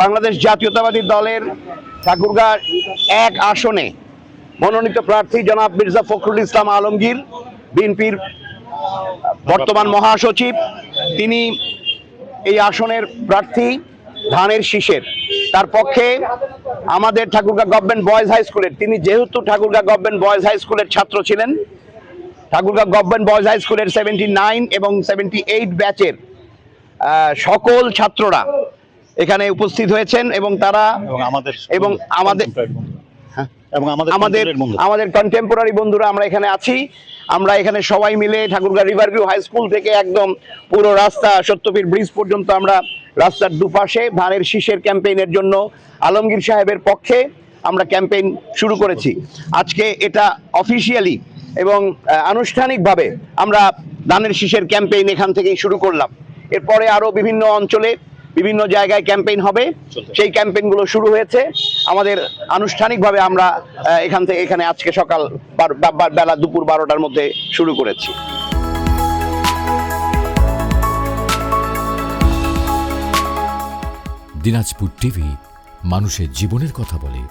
বাংলাদেশ জাতীয়তাবাদী দলের ঠাকুরগাঁ এক আসনে মনোনীত প্রার্থী জনাব মির্জা ফখরুল ইসলাম আলমগীর, বিএনপির বর্তমান মহাসচিব। তিনি এই আসনের প্রার্থী ধানের শীষের। তার পক্ষে আমাদের ঠাকুরগাঁ গভর্নমেন্ট বয়েজ হাই স্কুলের, তিনি যেহেতু ঠাকুরগাঁ গভর্নমেন্ট বয়েজ হাই স্কুলের ছাত্র ছিলেন, ঠাকুরগাঁ গভর্নমেন্ট বয়েজ হাই স্কুলের সেভেন্টি নাইন এবং সেভেন্টি এইট ব্যাচের সকল ছাত্ররা এখানে উপস্থিত হয়েছেন এবং তারা এবং আমাদের এবং আমাদের- বন্ধু। হ্যাঁ। এবং আমাদের আমাদের কন্টেম্পোরারি বন্ধুরা আমরা এখানে আছি আমরা এখানে সবাই মিলে ঠাকুরগাঁ রিভারভিউ হাই স্কুল থেকে একদম পুরো রাস্তা সত্যপীর ব্রিজ পর্যন্ত আমরা রাস্তার দুপাশে ধানের শীষের ক্যাম্পেইনের জন্য আলমগীর সাহেবের পক্ষে আমরা ক্যাম্পেইন শুরু করেছি আজকে এটা অফিসিয়ালি এবং আনুষ্ঠানিকভাবে আমরা ধানের শীষের ক্যাম্পেইন এখান থেকেই শুরু করলাম এরপরে আরও বিভিন্ন অঞ্চলে বিভিন্ন জায়গায় ক্যাম্পেইন হবে। সেই ক্যাম্পেইনগুলো শুরু হয়েছে। আমাদের আনুষ্ঠানিকভাবে আমরা এখান থেকে এখানে আজকে সকাল বেলা দুপুর বারোটার মধ্যে শুরু করেছি। দিনাজপুর টিভি মানুষের জীবনের কথা বলে।